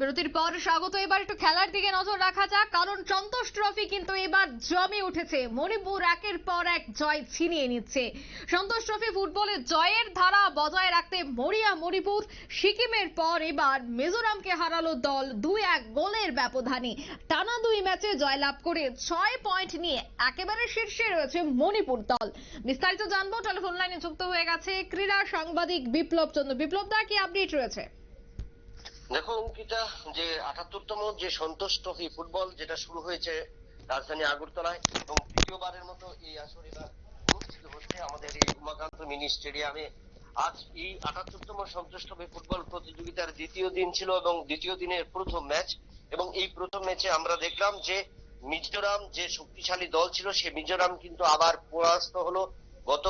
বিরতির পর স্বাগত। এবার একটু খেলার দিকে নজর রাখা যাক। কারণ সন্তোষ ট্রফি কিন্তু এবার জমে উঠেছে। মণিপুর একের পর এক জয় ছিনিয়ে নিচ্ছে। সন্তোষ ট্রফি ফুটবলে জয়ের ধারা বজায় রাখতে মরিয়া মণিপুর, সিকিমের পর এবার মিজোরামকে হারালো দল দুই এক গোলের ব্যবধানে। টানা দুই ম্যাচে জয়লাভ করে ছয় পয়েন্ট নিয়ে একেবারে শীর্ষে রয়েছে মণিপুর দল। বিস্তারিত জানব। টেলিফোন লাইনে যুক্ত হয়ে গেছে ক্রীড়া সাংবাদিক বিপ্লব চন্দ্র বিপ্লব দা, কি আপডেট রয়েছে? দেখো, অঙ্কিতা, যে আটাত্তরতম যে সন্তোষ ট্রফি ফুটবল, যেটা শুরু হয়েছে রাজধানী আগরতলায়, এবং তৃতীয়বারের মতো এই আসর এবার অনুষ্ঠিত হচ্ছে আমাদের এই উমাকান্ত মিনি স্টেডিয়ামে। আজ এই আটাত্তরতম সন্তোষ ট্রফি ফুটবল প্রতিযোগিতার দ্বিতীয় দিন ছিল এবং দ্বিতীয় দিনের প্রথম ম্যাচ। এবং এই প্রথম ম্যাচে আমরা দেখলাম যে মিজোরাম যে শক্তিশালী দল ছিল, সে মিজোরাম কিন্তু আবার পরাস্ত হলো। গত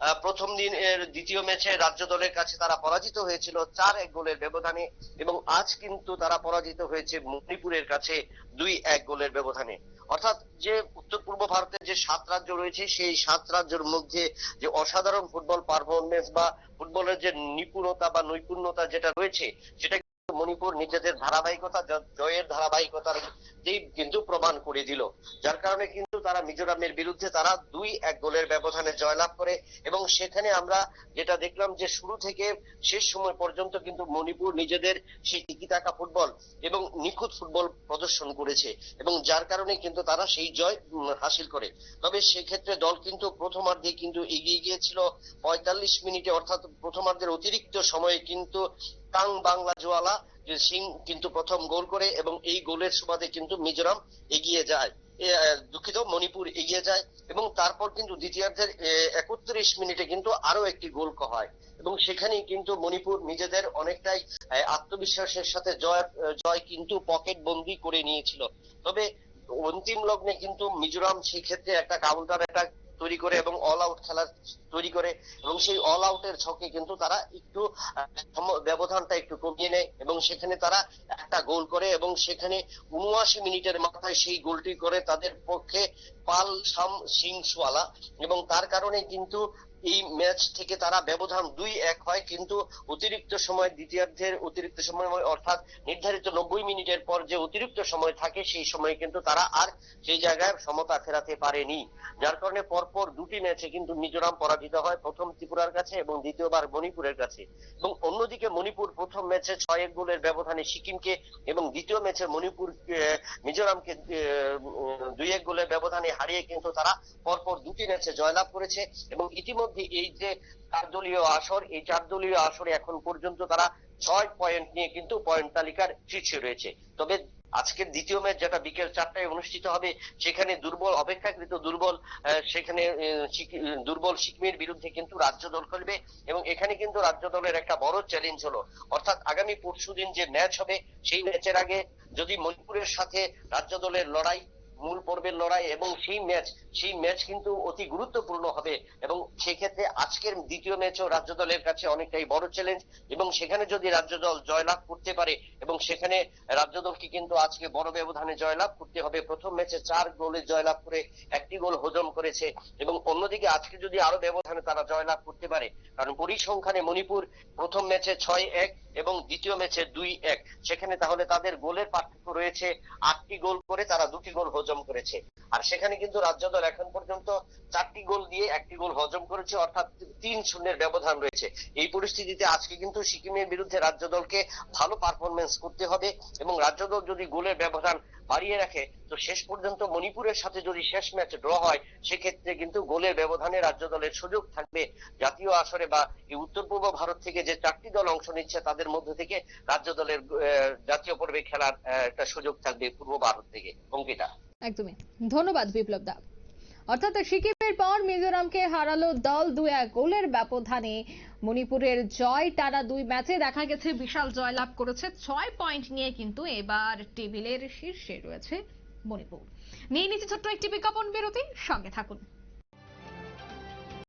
প্রথম দিন এর দ্বিতীয় ম্যাচে রাজ্য দলের কাছে তারা পরাজিত হয়েছিল চার এক গোলের ব্যবধানে এবং আজ কিন্তু তারা পরাজিত হয়েছে মণিপুরের কাছে দুই এক গোলের ব্যবধানে। অর্থাৎ যে উত্তর পূর্ব ভারতের যে সাত রাজ্য রয়েছে, সেই সাত রাজ্যের মধ্যে যে অসাধারণ ফুটবল পারফরমেন্স বা ফুটবলের যে নিপুণতা বা নৈপুণ্যতা যেটা রয়েছে, সেটা মণিপুর নিজেদের ধারাবাহিকতা জয়ের ধারাবাহিকতার দিক কিন্তু প্রমাণ করে দিল। যার কারণে কিন্তু তারা মিজোরামের বিরুদ্ধে তারা দুই এক গোলের ব্যবধানে জয়লাভ করে এবং সেখানে আমরা যেটা দেখলাম যে শুরু থেকে শেষ সময় পর্যন্ত কিন্তু মণিপুর নিজেদের সেই টিকিটাকা ফুটবল এবং নিখুঁত ফুটবল প্রদর্শন করেছে এবং যার কারণে কিন্তু তারা সেই জয় হাসিল করে। তবে সেক্ষেত্রে দল কিন্তু প্রথমার্ধে কিন্তু এগিয়ে গিয়েছিল পঁয়তাল্লিশ মিনিটে, অর্থাৎ প্রথমার্ধের অতিরিক্ত সময়ে কিন্তু টাং বাংলা জোয়ালা যে সিং কিন্তু প্রথম গোল করে এবং এই গোলের সুবাদে কিন্তু মিজোরাম এগিয়ে যায়। দুঃখিত, মণিপুর এগিয়ে যায় এবং তারপর কিন্তু দ্বিতীয়ার্ধের একত্রিশ মিনিটে কিন্তু আরও একটি গোল হয়। এবং সেখানেই কিন্তু মণিপুর নিজেদের অনেকটাই আত্মবিশ্বাসের সাথে জয় জয় কিন্তু পকেট বন্দি করে নিয়েছিল। তবে অন্তিম লগ্নে কিন্তু মিজোরাম সেই ক্ষেত্রে একটা কাউন্টার অ্যাটাক তৈরি করে এবং অল আউট খেলার তৈরি করে এবং সেই অল আউটের ছকে কিন্তু তারা একটু ব্যবধানটা একটু কমিয়ে নেয় এবং সেখানে তারা একটা গোল করে এবং সেখানে উনআশি মিনিটের মাথায় সেই গোলটি করে তাদের পক্ষে পাল সাম সিংসওয়ালা এবং তার কারণে কিন্তু এই ম্যাচ থেকে তারা ব্যবধান দুই এক হয়, কিন্তু অতিরিক্ত সময় দ্বিতীয়ার্ধের অতিরিক্ত সময় অর্থাৎ নির্ধারিত নব্বই মিনিটের পর যে অতিরিক্ত সময় থাকে, সেই সময় কিন্তু তারা আর সেই জায়গায় সমতা ফেরাতে পারেনি। যার কারণে পরপর দুটি ম্যাচে কিন্তু মিজোরাম পরাজিত হয়, প্রথম ত্রিপুরার কাছে এবং দ্বিতীয়বার মণিপুরের কাছে। এবং অন্যদিকে মণিপুর প্রথম ম্যাচে ছয় এক গোলের ব্যবধানে সিকিমকে এবং দ্বিতীয় ম্যাচে মণিপুর মিজোরামকে দুই এক গোলের ব্যবধানে হারিয়ে কিন্তু তারা পরপর দুটি ম্যাচে জয়লাভ করেছে। এবং ইতিমধ্যে এই যে চার দলীয় আসর, এই চার দলীয় আসরে এখন পর্যন্ত তারা ছয় পয়েন্ট নিয়ে কিন্তু পয়েন্ট তালিকার শীর্ষে রয়েছে। তবে আজকের দ্বিতীয় ম্যাচ যেটা বিকেল চারটায় অনুষ্ঠিত হবে, সেখানে দুর্বল, অপেক্ষাকৃত দুর্বল সেখানে দুর্বল সিকিমের বিরুদ্ধে কিন্তু রাজ্য দল খেলবে এবং এখানে কিন্তু রাজ্য দলের একটা বড় চ্যালেঞ্জ হলো। অর্থাৎ আগামী পরশুদিন যে ম্যাচ হবে, সেই ম্যাচের আগে যদি মণিপুরের সাথে রাজ্য দলের লড়াই মূল পর্বের লড়াই এবং সেই ম্যাচ সেই ম্যাচ কিন্তু অতি গুরুত্বপূর্ণ হবে এবং সেক্ষেত্রে আজকের দ্বিতীয় ম্যাচও রাজ্য দলের কাছে অনেকটাই বড় চ্যালেঞ্জ এবং সেখানে যদি রাজ্য দল জয়লাভ করতে পারে এবং সেখানে রাজ্য দলকে কিন্তু আজকে বড় ব্যবধানে জয়লাভ করতে হবে। প্রথম ম্যাচে চার গোলে জয়লাভ করে একটি গোল হজম করেছে এবং অন্যদিকে আজকে যদি আরও ব্যবধানে তারা জয়লাভ করতে পারে, কারণ পরিসংখ্যানে মণিপুর প্রথম ম্যাচে ছয় এক এবং দ্বিতীয় ম্যাচে দুই এক। সেখানে তাহলে তাদের গোলের পার্থক্য রয়েছে। আটটি গোল করে তারা দুটি গোল হজম করেছে। আর সেখানে কিন্তু রাজ্য দল এখন পর্যন্ত চারটি গোল দিয়ে একটি গোল হজম করেছে, অর্থাৎ তিন শূন্যের ব্যবধান রয়েছে। এই পরিস্থিতিতে আজকে কিন্তু সিকিমের বিরুদ্ধে রাজ্য দলকে ভালো পারফরমেন্স করতে হবে এবং রাজ্য দল যদি গোলের ব্যবধান বাড়িয়ে রাখে। তো শেষ পর্যন্ত মণিপুরের সাথে যদি শেষ ম্যাচ ড্র হয়, সেক্ষেত্রে কিন্তু গোলের ব্যবধানে রাজ্য দলের সুযোগ থাকবে। জাতীয় আসরে বা এই উত্তর পূর্ব ভারত থেকে যে চারটি দল অংশ নিচ্ছে, তাদের মধ্যে থেকে রাজ্য দলের জাতীয় পর্বে খেলার একটা সুযোগ থাকবে পূর্ব ভারত থেকে। অঙ্কিতা। একদমই। ধন্যবাদ বিপ্লব দা। অর্থাৎ সিকিমের পর মিজোরামকে হারালো দল দুই এক গোলের ব্যবধানে। মণিপুরের জয় টানা দুই ম্যাচে দেখা গেছে, বিশাল জয়লাভ করেছে। ছয় পয়েন্ট নিয়ে কিন্তু এবার টেবিলের শীর্ষে রয়েছে মণিপুর। নিয়ে নিচ্ছে ছোট্ট একটি বিজ্ঞাপন বিরতি, সঙ্গে থাকুন।